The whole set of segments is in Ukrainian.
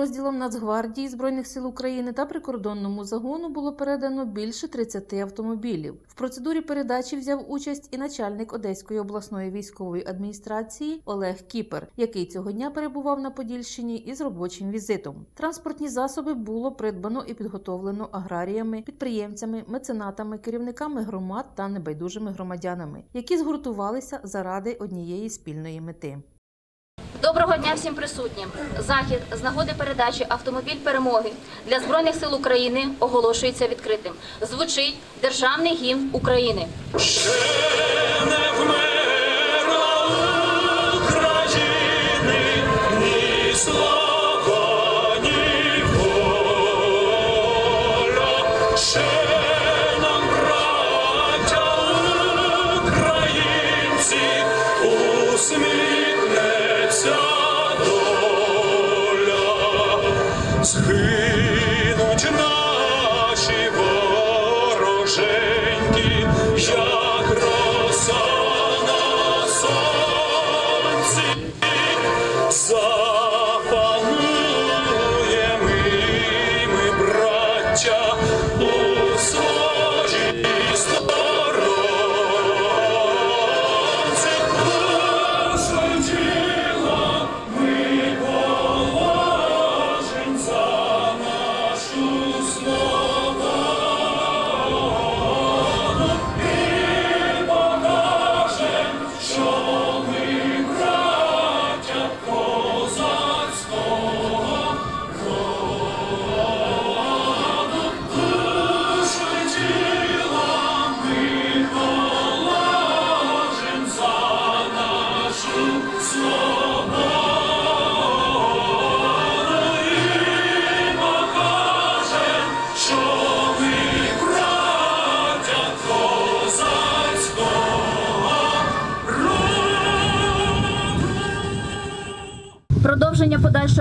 підрозділам Нацгвардії Збройних сил України та прикордонному загону було передано більше 30 автомобілів. В процедурі передачі взяв участь і начальник Одеської обласної військової адміністрації Олег Кіпер, який цього дня перебував на Подільщині із робочим візитом. Транспортні засоби було придбано і підготовлено аграріями, підприємцями, меценатами, керівниками громад та небайдужими громадянами, які згуртувалися заради однієї спільної мети. Доброго дня всім присутнім. Захід з нагоди передачі автомобіль перемоги для збройних сил України оголошується відкритим. Звучить державний гімн України. України ні слава, soul.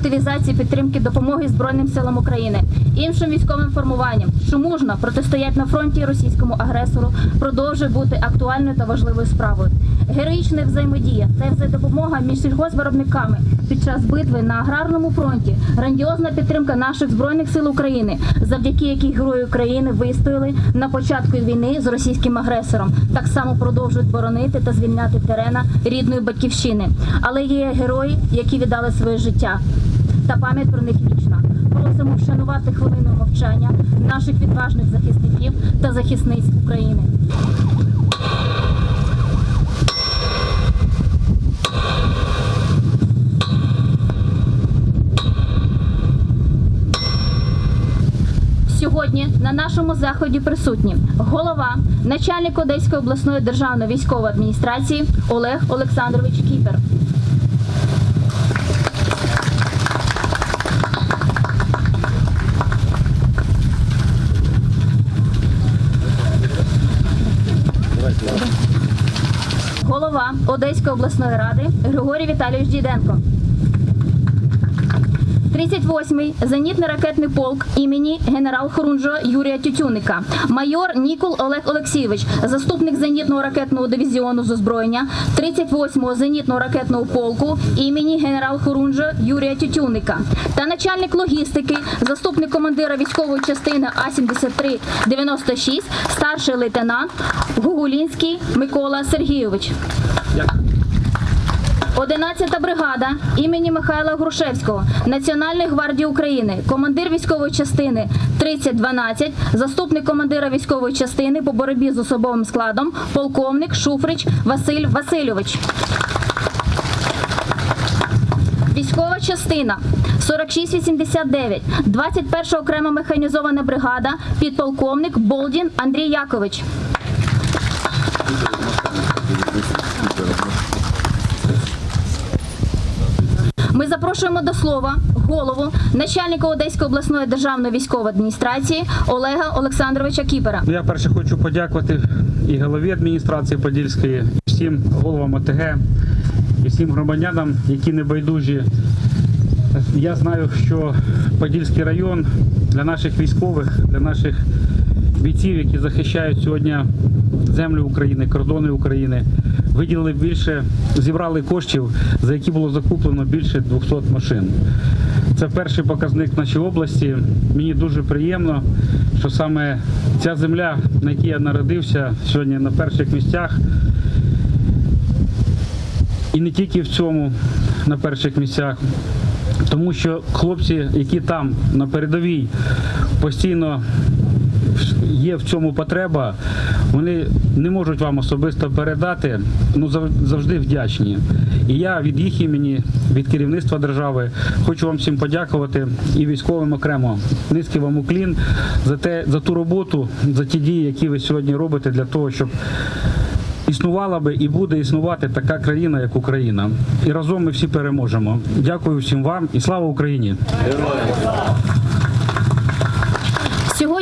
Активізації підтримки допомоги Збройним силам України, іншим військовим формуванням, що мужно протистоять на фронті російському агресору, продовжує бути актуальною та важливою справою. Героїчна взаємодія та взаємодопомога між сільгоспвиробниками під час битви на аграрному фронті, грандіозна підтримка наших збройних сил України, завдяки якій герої України вистояли на початку війни з російським агресором, так само продовжують боронити та звільняти терена рідної батьківщини. Але є герої, які віддали своє життя. Та пам'ять про них вічна. Просимо вшанувати хвилиною мовчання наших відважних захисників та захисниць України. Сьогодні на нашому заході присутні голова, начальник Одеської обласної державної військової адміністрації Олег Олександрович Кіпер. Голова обласної ради Григорій Віталійович Діденко. 38-й зенітно-ракетний полк імені генерал Хорунжо Юрія Тютюника, майор Нікол Олег Олексійович, заступник зенітного ракетного дивізіону з озброєння 38-го зенітного ракетного полку імені генерал Хорунжо Юрія Тютюника та начальник логістики, заступник командира військової частини А-73-96, старший лейтенант Гугулінський Микола Сергійович. 11-та бригада імені Михайла Грушевського Національної гвардії України, командир військової частини 3012, заступник командира військової частини по боротьбі з особовим складом, полковник Шуфрич Василь Васильович. Військова частина 4689, 21 окрема механізована бригада, підполковник Болдін Андрій Якович. Ми запрошуємо до слова голову начальника Одеської обласної державної військової адміністрації Олега Олександровича Кіпера. Ну, я перше хочу подякувати і голові адміністрації Подільської, і всім головам ОТГ, і всім громадянам, які не байдужі. Я знаю, що Подільський район для наших військових, для наших бійців, які захищають сьогодні землю України, кордони України, виділили більше, зібрали коштів, за які було закуплено більше 200 машин. Це перший показник в нашій області. Мені дуже приємно, що саме ця земля, на якій я народився, сьогодні на перших місцях. І не тільки в цьому на перших місцях, тому що хлопці, які там на передовій постійно є в цьому потреба, вони не можуть вам особисто передати, ну зав- завжди вдячні. І я від їх імені, від керівництва держави, хочу вам всім подякувати і військовим окремо. Низький вам уклін за те, за ту роботу, за ті дії, які ви сьогодні робите для того, щоб існувала би і буде існувати така країна, як Україна. І разом ми всі переможемо. Дякую всім вам і слава Україні!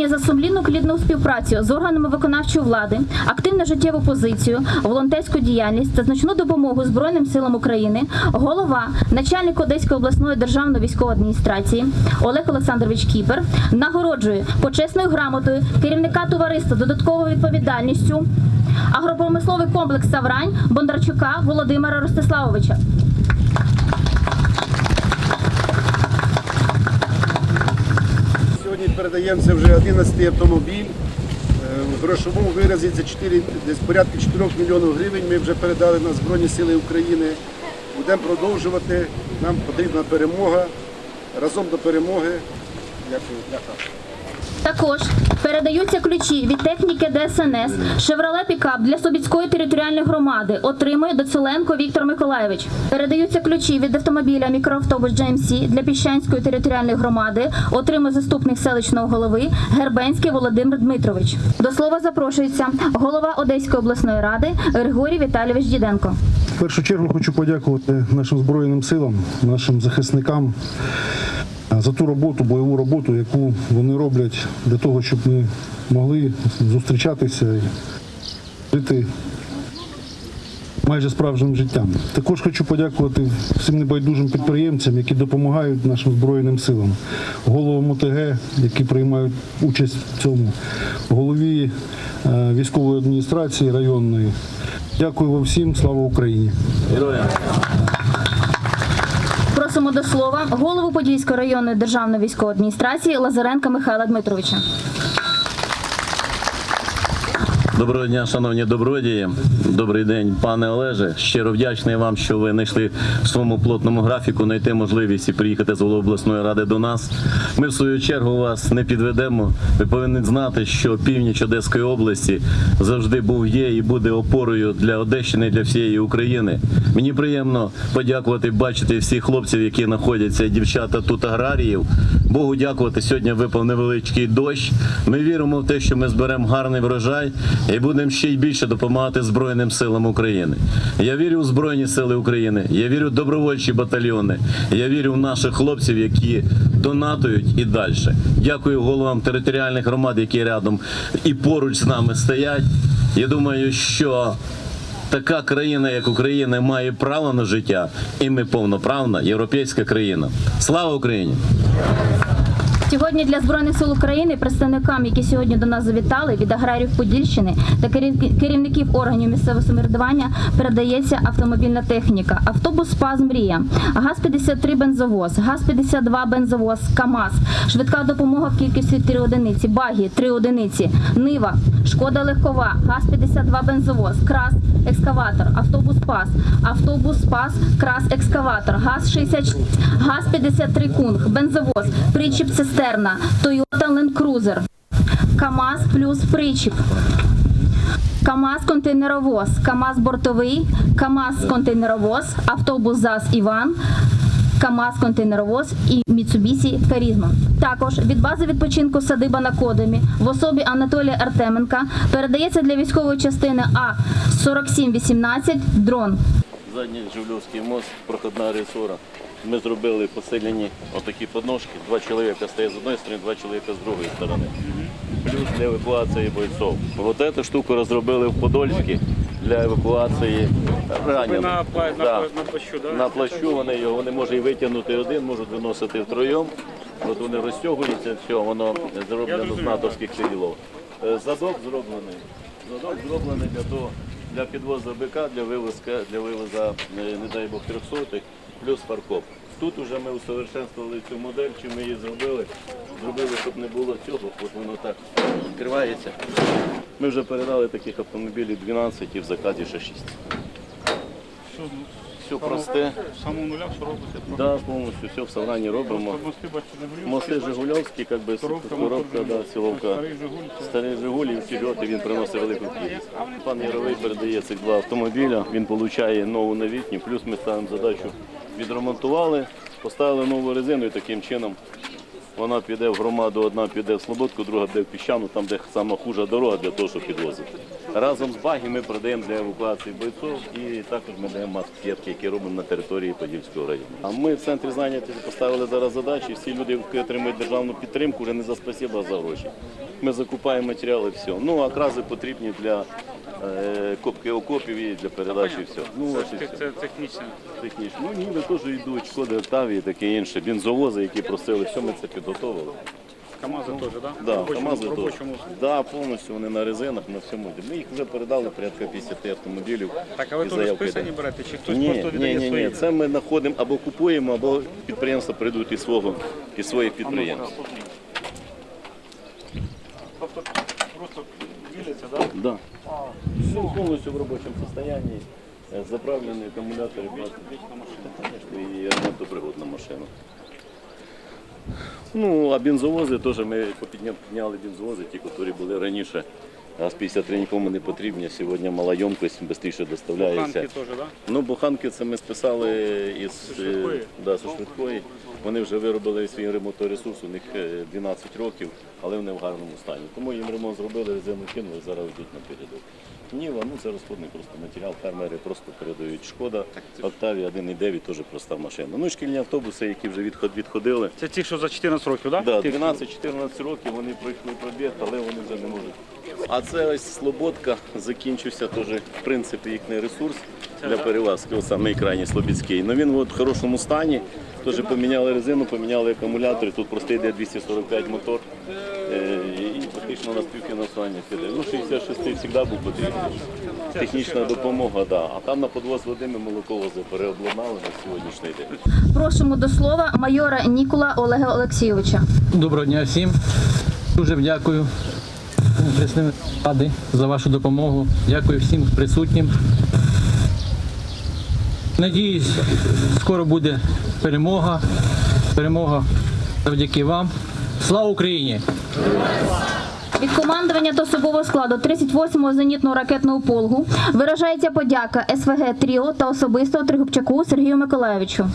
Сьогодні за сумлінну плідну співпрацю з органами виконавчої влади, активну життєву позицію, волонтерську діяльність та значну допомогу Збройним силам України, голова, начальник Одеської обласної державної військової адміністрації Олег Олександрович Кіпер нагороджує почесною грамотою керівника товариства додатковою відповідальністю агропромисловий комплекс Саврань Бондарчука Володимира Ростиславовича. Сьогодні передаємо це вже 11 автомобіль. Е, В грошовому виразі це 4, десь порядка 4 мільйонів гривень ми вже передали на Збройні Сили України. Будемо продовжувати. Нам потрібна перемога. Разом до перемоги. Дякую. Також передаються ключі від техніки ДСНС Шевроле Пікап для Собіцької територіальної громади. Отримує Доцеленко Віктор Миколаєвич. Передаються ключі від автомобіля мікроавтобус GMC для Піщанської територіальної громади. Отримує заступник селищного голови Гербенський Володимир Дмитрович. До слова запрошується голова Одеської обласної ради Григорій Віталійович Діденко. В першу чергу хочу подякувати нашим Збройним силам, нашим захисникам за ту роботу, бойову роботу, яку вони роблять для того, щоб ми могли зустрічатися і жити майже справжнім життям. Також хочу подякувати всім небайдужим підприємцям, які допомагають нашим Збройним силам, головам ОТГ, які приймають участь в цьому, голові е, військової адміністрації районної. Дякую вам всім, слава Україні! Просимо до слова голову Подільської районної державної військової адміністрації Лазаренка Михайла Дмитровича. Доброго дня, шановні добродії. Добрий день, пане Олеже. Щиро вдячний вам, що ви знайшли в своєму плотному графіку знайти можливість і приїхати з голови обласної ради до нас. Ми в свою чергу вас не підведемо. Ви повинні знати, що північ Одеської області завжди був є і буде опорою для Одещини для всієї України. Мені приємно подякувати, бачити всіх хлопців, які знаходяться, дівчата тут аграріїв. Богу дякувати. Сьогодні випав невеличкий дощ. Ми віримо в те, що ми зберемо гарний врожай і будемо ще й більше допомагати Збройним силам України. Я вірю в Збройні Сили України. Я вірю в добровольчі батальйони. Я вірю в наших хлопців, які донатують і далі. Дякую головам територіальних громад, які рядом і поруч з нами стоять. Я думаю, що така країна, як Україна, має право на життя, і ми повноправна європейська країна. Слава Україні! Сьогодні для збройних сил України представникам, які сьогодні до нас завітали від аграрів Подільщини та керів- керівників органів місцевого самоврядування передається автомобільна техніка. Автобус СПАЗ Мрія, ГАЗ-53 бензовоз, ГАЗ-52 бензовоз, КАМАЗ, швидка допомога в кількості 3 одиниці, багі 3 одиниці, Нива, Шкода легкова, ГАЗ-52 бензовоз, КРАС, екскаватор, автобус ПАС, автобус ПАС, КРАС екскаватор, ГАЗ-66, ГАЗ-53 Кунг, бензовоз, причіп цистерна, Toyota Land Cruiser, КАМАЗ плюс причіп. КАМАЗ контейнеровоз, КАМАЗ бортовий, КАМАЗ контейнеровоз, автобус ЗАЗ Іван, КАМАЗ контейнеровоз і Міцубісі Карізма. Також від бази відпочинку садиба на Кодемі в особі Анатолія Артеменка передається для військової частини А 4718 дрон. Задній Жигульовський мост, проходна ресора. Ми зробили посилені отакі подножки. Два чоловіка стоять з одної сторони, два чоловіка з другої сторони. Плюс для евакуації бойців. Вот цю штуку розробили в Подольській для евакуації ранених. на на Да. на плащу, да? На плащу вони його вони можуть і витягнути один, можуть виносити втроєм. От вони розтягуються, все, воно зроблено з натовських сиділов. Е, Задок зроблений. Задок зроблений для того, для підвозу бика, для вивозка, для вивоза, е, не дай Бог, трьохсотих, плюс паркоп. Тут вже ми усовершенствували цю модель, чи ми її зробили. Зробили, щоб не було цього, от воно так відкривається. Ми вже передали таких автомобілів 12 і в заказі ще 6. Все просте. Саму нуля все робите. Да, повністю все в Саврані робимо. Мости бачите, Жигульовські, Коробка, силовка. Старий Жигуль. Вперед, і він приносить велику кількість. Пан Яровий передає цих два автомобіля, він отримує нову новітню, плюс ми ставимо задачу відремонтували, поставили нову резину і таким чином вона піде в громаду, одна піде в Слободку, друга піде в піщану, там де сама хужа дорога для того, щоб підвозити. Разом з баги ми продаємо для евакуації бойців і також ми даємо маски, які робимо на території Подільського району. А ми в центрі зайнятості поставили зараз задачі. Всі люди, які отримують державну підтримку, вже не за спасіба, а за гроші. Ми закупаємо матеріали, все. Ну а крази потрібні для копки окопів і для передачі. все. Ну і все. Це технічне. Технічно. Ну ніби теж йдуть, шкоди Октавії і таке інше. Бензовози, які просили, все ми це підготовили. КАМАЗи теж, так? Да, КАМАЗи теж. Да, повністю вони на резинах, на всьому. Ми їх вже передали порядка 50 автомобілів. Так, а ви І теж заявки списані йде. берете, чи хтось Ні, просто ні, віддає ні, свої? ні. Це ми знаходимо або купуємо, або підприємства прийдуть із свого із своїх підприємств. Просто да? Да. А, Все повністю в робочому состоянии. Заправлені аккумуляторы и одна ремонтопригодна машина. Ну, а бензовози теж ми підняли бензовози, ті, які були раніше. ГАЗ-53 нікому не потрібні. Сьогодні мала ємкость, швидше доставляється. Буханки теж, так? Ну, буханки це ми списали із швидкої? е, да, швидкої. Вони вже виробили свій ремонторесурс, у них е, 12 років, але вони в гарному стані. Тому їм ремонт зробили, резину кинули, зараз йдуть на передок. Ніва, ну це розходний просто матеріал, фермери просто передають. Шкода, Октавія 1,9 теж проста машина. Ну і шкільні автобуси, які вже відход, відходили. Це ті, що за 14 років, так? Да, 12-14 років вони пройшли пробіг, але вони вже не можуть. А це ось Слободка закінчився теж, в принципі, їхній ресурс для перевозки, ось самий крайній Слобідський. Ну він от в хорошому стані. Теж поміняли резину, поміняли акумулятори. Тут просто йде 245 мотор. Е, І фактично на співфінансування піде. Ну, 66 завжди був потрібен. Технічна допомога, да. А там на подвоз води ми молоковози переобладнали на сьогоднішній день. Просимо до слова майора Нікола Олега Олексійовича. Доброго дня всім. Дуже дякую представникам ради за вашу допомогу. Дякую всім присутнім. Надіюсь, скоро буде перемога. Перемога завдяки вам. Слава Україні! Від командування та особового складу 38-го зенітного ракетного полку виражається подяка СВГ Тріо та особисто Тригубчаку Сергію Миколаєвичу.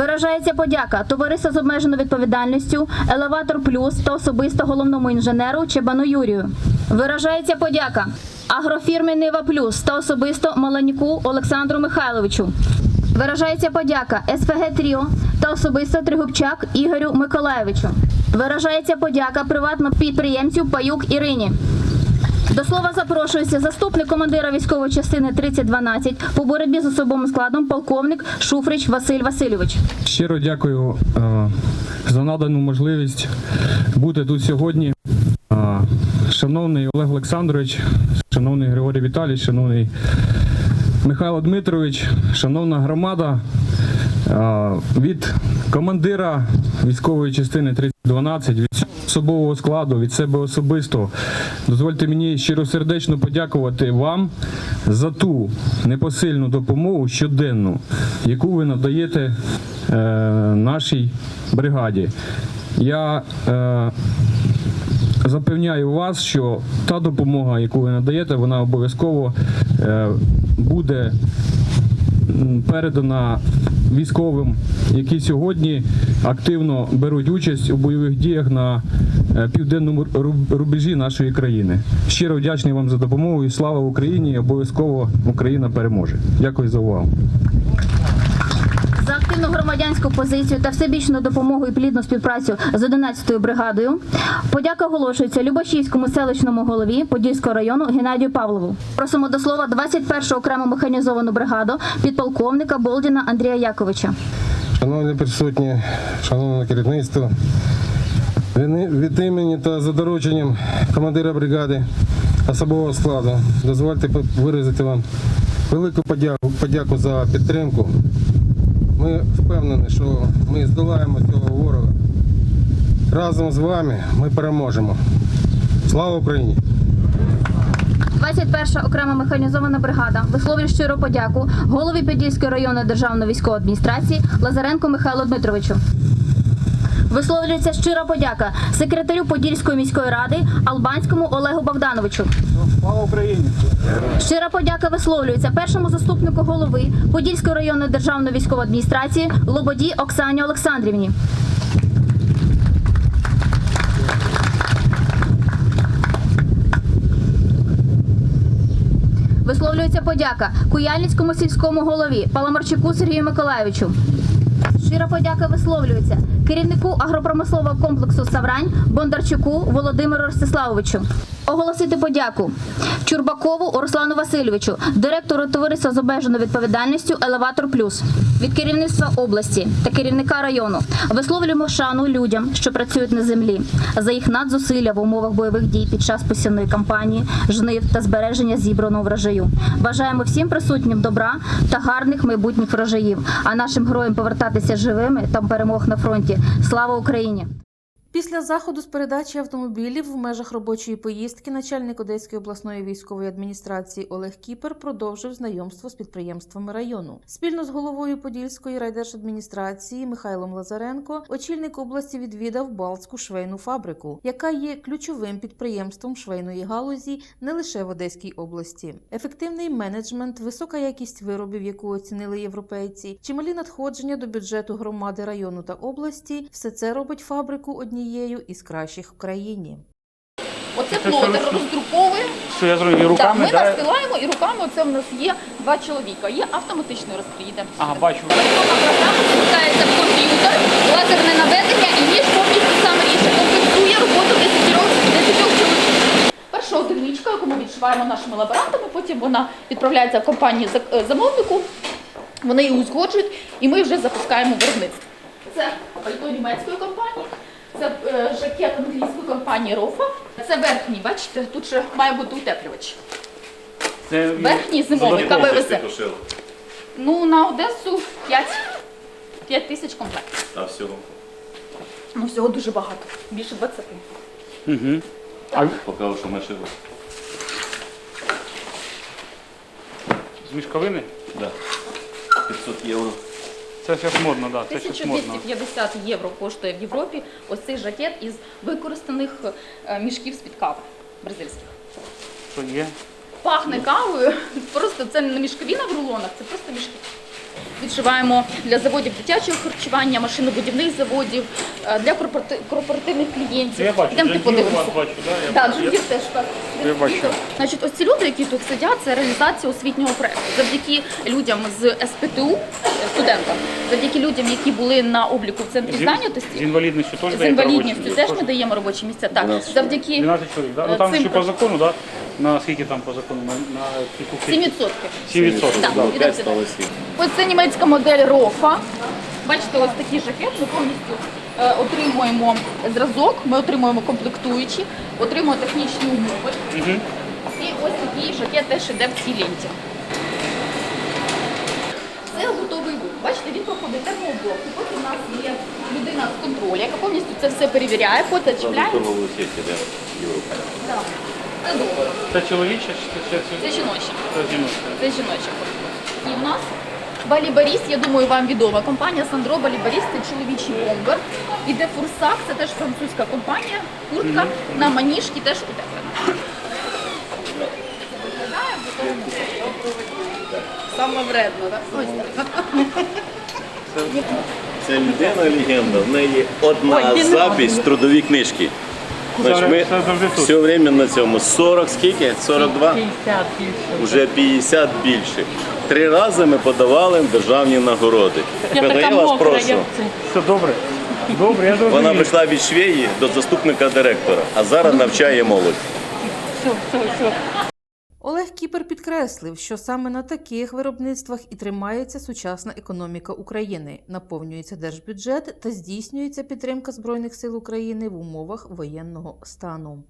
Виражається подяка товариства з обмеженою відповідальністю Елеватор Плюс та особисто головному інженеру Чебану Юрію. Виражається подяка агрофірми Нива Плюс та особисто Маланюку Олександру Михайловичу. Виражається подяка СВГ Тріо та особисто Тригубчак Ігорю Миколаєвичу. Виражається подяка приватному підприємцю Паюк Ірині. До слова запрошується заступник командира військової частини 3012 по боротьбі з особовим складом полковник Шуфрич Василь Васильович. Щиро дякую е, за надану можливість бути тут сьогодні. Е, Шановний Олег Олександрович, шановний Григорій Віталійович, шановний Михайло Дмитрович, шановна громада, е, від командира військової частини 3012, від особового складу, від себе особисто, дозвольте мені щиросердечно подякувати вам за ту непосильну допомогу щоденну, яку ви надаєте е, нашій бригаді. Я е, запевняю вас, що та допомога, яку ви надаєте, вона обов'язково е, буде передана військовим, які сьогодні активно беруть участь у бойових діях на е, південному рубежі нашої країни. Щиро вдячний вам за допомогу і слава Україні! Обов'язково Україна переможе. Дякую за увагу. Активну громадянську позицію та всебічну допомогу і плідну співпрацю з 11-ю бригадою. Подяка оголошується Любашівському селищному голові Подільського району Геннадію Павлову. Просимо до слова 21-го окрему механізовану бригаду підполковника Болдіна Андрія Яковича. Шановні присутні, шановне керівництво, від- імені та за дорученням командира бригади особового складу дозвольте виразити вам велику подяку, подяку за підтримку Ми впевнені, що ми здолаємо цього ворога. Разом з вами ми переможемо. Слава Україні! 21 окрема механізована бригада висловлює щиру подяку голові Подільської районної державної військової адміністрації Лазаренко Михайлу Дмитровичу. Висловлюється щира подяка секретарю Подільської міської ради Албанському Олегу Богдановичу. Слава Україні! Щира подяка висловлюється першому заступнику голови Подільської районної державної військової адміністрації Лободі Оксані Олександрівні. Висловлюється подяка Куяльницькому сільському голові Паламарчуку Сергію Миколайовичу. Щира подяка висловлюється керівнику агропромислового комплексу Саврань Бондарчуку Володимиру Ростиславовичу. Оголосити подяку Чурбакову Руслану Васильовичу, директору товариства з обмеженою відповідальністю Елеватор Плюс від керівництва області та керівника району. Висловлюємо шану людям, що працюють на землі, за їх надзусилля в умовах бойових дій під час посівної кампанії, жнив та збереження зібраного врожаю. Бажаємо всім присутнім добра та гарних майбутніх врожаїв, а нашим героям повертатися живими та перемог на фронті. Слава Україні! Після заходу з передачі автомобілів в межах робочої поїздки начальник Одеської обласної військової адміністрації Олег Кіпер продовжив знайомство з підприємствами району. Спільно з головою Подільської райдержадміністрації Михайлом Лазаренко очільник області відвідав Балтську швейну фабрику, яка є ключовим підприємством швейної галузі не лише в Одеській області. Ефективний менеджмент, висока якість виробів, яку оцінили європейці, чималі надходження до бюджету громади району та області все це робить фабрику однією із кращих в країні. Оце плотер роздруковуємо. Що я зроблю Так, ми да? настилаємо і руками оце в нас є два чоловіка. Є автоматичний розподіл. Ага, бачу. Електронна програма в комп'ютер, лазерне наведення і ніж повністю сам ріже. Комплектує роботу 10 чоловік. Перша одиничка, яку ми відшиваємо нашими лаборантами, потім вона відправляється в компанію е, замовнику, вони її узгоджують і ми вже запускаємо виробництво. Це пальто німецької компанії, це е, жакет англійської компанії Рофа. Це верхній, бачите, тут ще має бути утеплювач. Це Верхній зимовий КВВЗ. Ну, на Одесу 5, 5 тисяч комплектів. А всього. Ну, всього дуже багато, більше 20. Угу. А Поки що ми шили. з мішковини? Да. 500 євро. Це зараз модно, да. Це модно. 1250 євро коштує в Європі ось цей жакет із використаних е, мішків з-під кави бразильських. Що є? Пахне кавою, просто це не мішковіна в рулонах, це просто мішки. Відшиваємо для заводів дитячого харчування, машинобудівних заводів, е, для корпорати- корпоративних клієнтів. Я бачу, Йдемте вас подивимося. бачу, да? Так, бачу. теж так. Я бачу. Значить, ось ці люди, які тут сидять, це реалізація освітнього проекту. Завдяки людям з СПТУ, е, студентам, завдяки людям, які були на обліку в центрі зайнятості. З інвалідністю теж З даєте інвалідністю робочі? теж ми даємо робочі місця. Так, 12 завдяки 12 чоловік, да? Е, Ну там цим ще по закону, да? На скільки там по закону? На, на яку 7 кількість? відсотків. 7 відсотків. Так, да. ідемо 5 сюди. стало 7. Ось це німецька модель Рофа. Бачите, ось такий жакет. Ми повністю е, отримуємо зразок, ми отримуємо комплектуючі, отримуємо технічні умови. Мгм. І ось такий жакет теж іде в цій ленті. Це готовий вид. Bачите, він проходить термоблок. І Потім у нас є людина з контролю, яка повністю це все перевіряє, потім чіпляє. Так. Це добре. Це чоловіче чи це, це, Це жіноче? Це жіноча. І в нас Балібаріс, я думаю, вам відома. Компанія Сандро Балібаріс це чоловічий бомбер. Іде Фурсак, це теж французька компанія. Куртка на маніжки теж утеплена. Саме вредно, так? Ось так. Це людина легенда. В неї одна запись в трудовій книжці. Значить, ми все время на цьому. 40 скільки? 42? 50 більше. Уже 50 більше. Три рази ми подавали державні нагороди. Я така я вас мокра, прошу. це. Все добре. Добре, я розумію. Вона прийшла від швеї до заступника директора, а зараз навчає молодь. Все, все, все. Олег Кіпер підкреслив, що саме на таких виробництвах і тримається сучасна економіка України, наповнюється держбюджет та здійснюється підтримка збройних сил України в умовах воєнного стану.